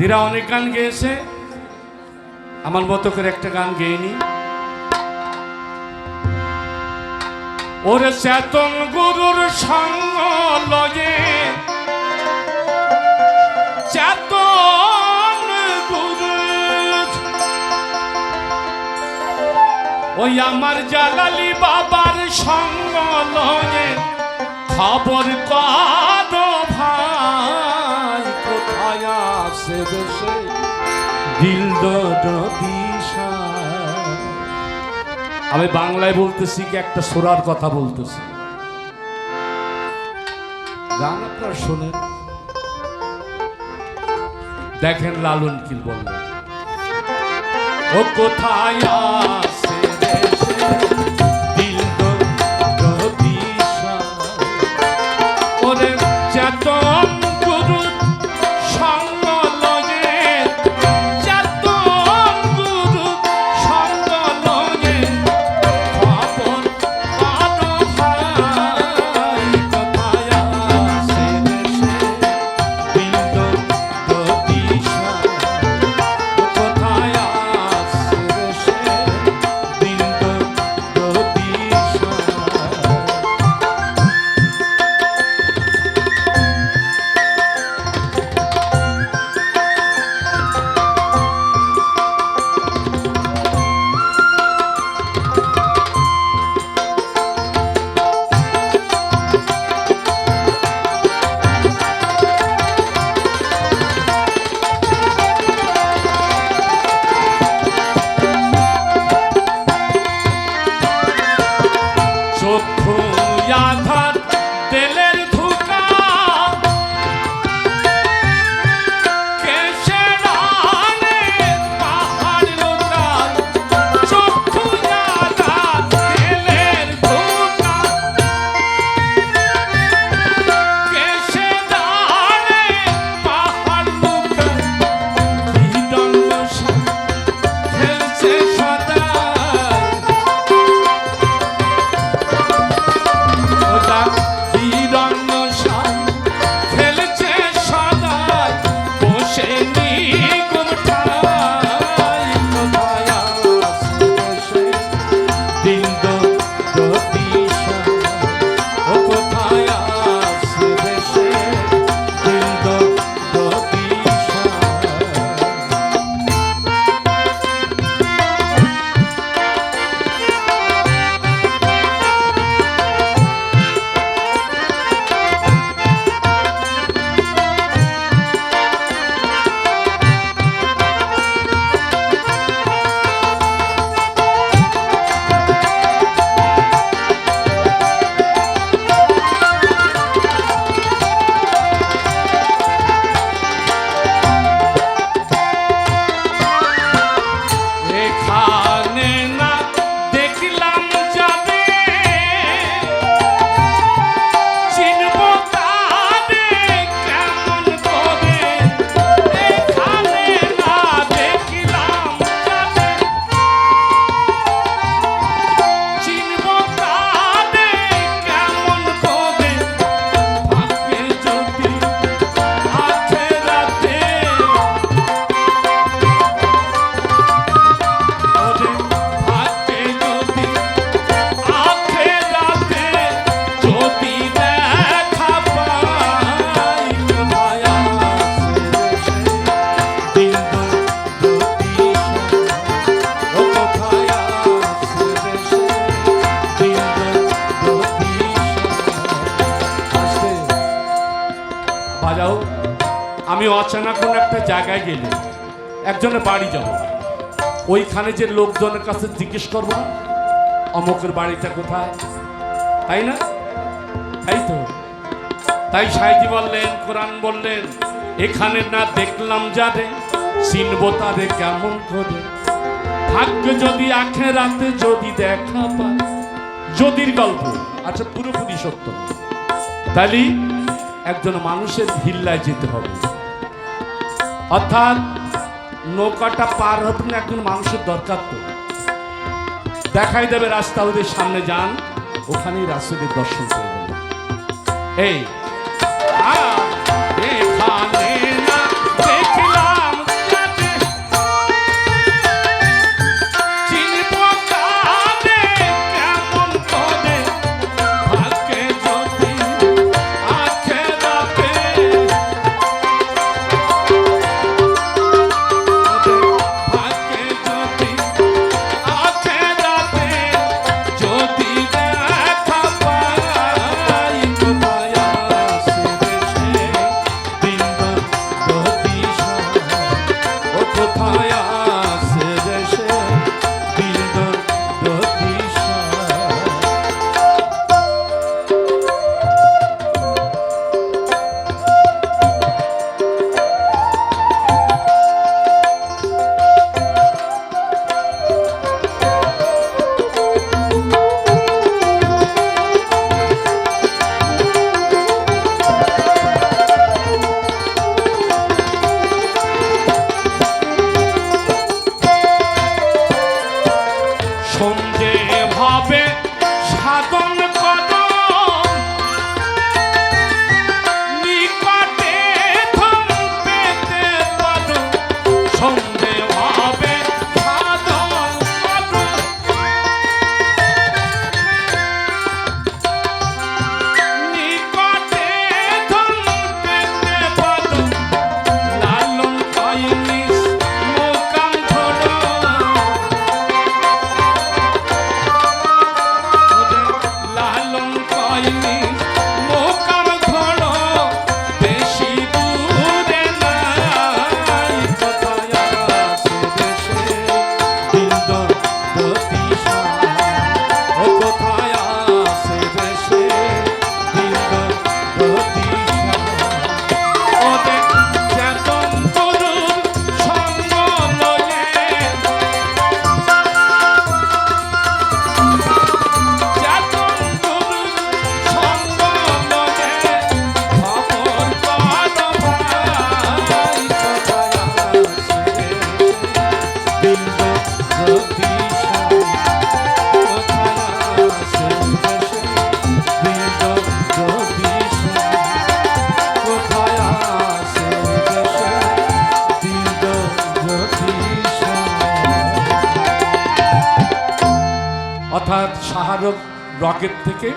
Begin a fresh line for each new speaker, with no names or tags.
এরা অনেক গান গেয়েছে। আমার মতো করে একটা গান গেয়নি ওরে চেতন গুরুর সঙ্গ লয়ে চেতন গুরু ওই আমার জালালি বাবার সঙ্গ লগে খবর কদ আছে দেশে দিল আমি বাংলায় বলতেছি কি, একটা সোরার কথা বলতেছি। গান আপনার শোনেন। দেখেন লালন কি বললেন। ও কোথায় আছে দিশা? 让他 আমি অচেনা কোন একটা জায়গায় গেলে একজনের বাড়ি যাব। ওইখানে যে লোকজনের কাছে জিজ্ঞেস করব, অমুকের বাড়িটা কোথায়? তাই না? তাই তো? তাই সাইজি বললেন, কোরআন বললেন, এখানে না দেখলাম যারে চিনবো তারে কেমন করে। ভাগ্য যদি আখে রাতে যদি দেখা পায়, যদির গল্প আচ্ছা পুরোপুরি সত্য। তাহলে একজন মানুষের ভিল্লায় যেতে হবে। অর্থাৎ নৌকাটা পার হতে না একজন মানুষের দরকার তো। দেখাই দেবে রাস্তা ওদের সামনে যান, ওখানেই রাস্তাদের দর্শন করবেন। এই এখানে শাহরুখ রকেট থেকে